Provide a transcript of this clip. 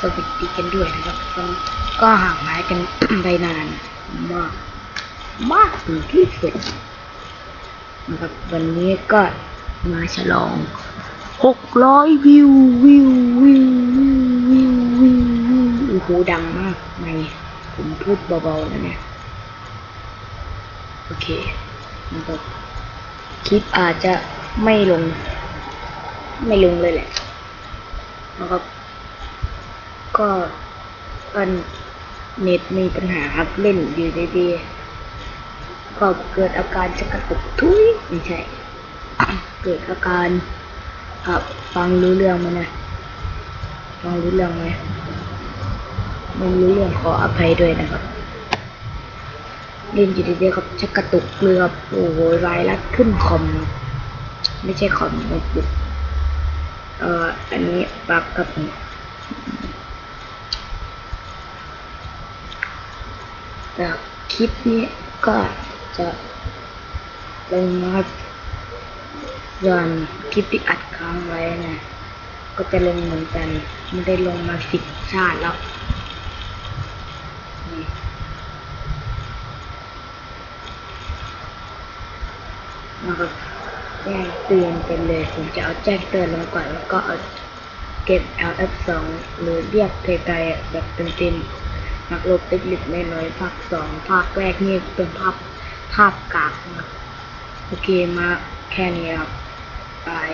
สวัสดีกันด้วยนะครับมันก็ห่างหายกันไปนานมากมากถึงที่สุดนะครับวันนี้ก็มาฉลองหกร้อยวิววิววิววิววิววิววิวโอ้โหดังมากไม่ผมพูดเบาๆนะเนี่ยโอเคนะครับคลิปอาจจะไม่ลง ไม่ลงเลยแหละนะครับ ก็อันเน็ตมีปัญหาครับเล่นอยู่ดีๆก็เกิดอาการจะกระตุกทุยไม่ใช่ เกิดอาการอะฟังรู้เรื่องไหมนะฟังรู้เรื่องไหมไม่รู้เรื่องขออภัยด้วยนะครับ เล่นอยู่ดีๆครับชักระตุกเรือบโอ้โหไวรัสขึ้นคอม ไม่ใช่คอมโน้ตบุ๊กเอ่ออันนี้ปักกับ แต่คลิปนี้ก็จะลงนะครับส่วนคลิปที่อัดค้างไว้นะ ก็จะลงเหมือนกันไม่ได้ลงมาสิบชาติแล้วนี่นะครับแจ้งเตือนกันเลย ผมจะเอาแจ้งเตือนลงก่อนแล้วก็เอาเก็บ LF2 หรือเรียกไกลๆอ่แบบเต็มๆ นักลบติดลิบน้อยภาคสองภาคแรกนี่เป็นภาพภาพกากนะโอเคมาแค่นี้ครับบาย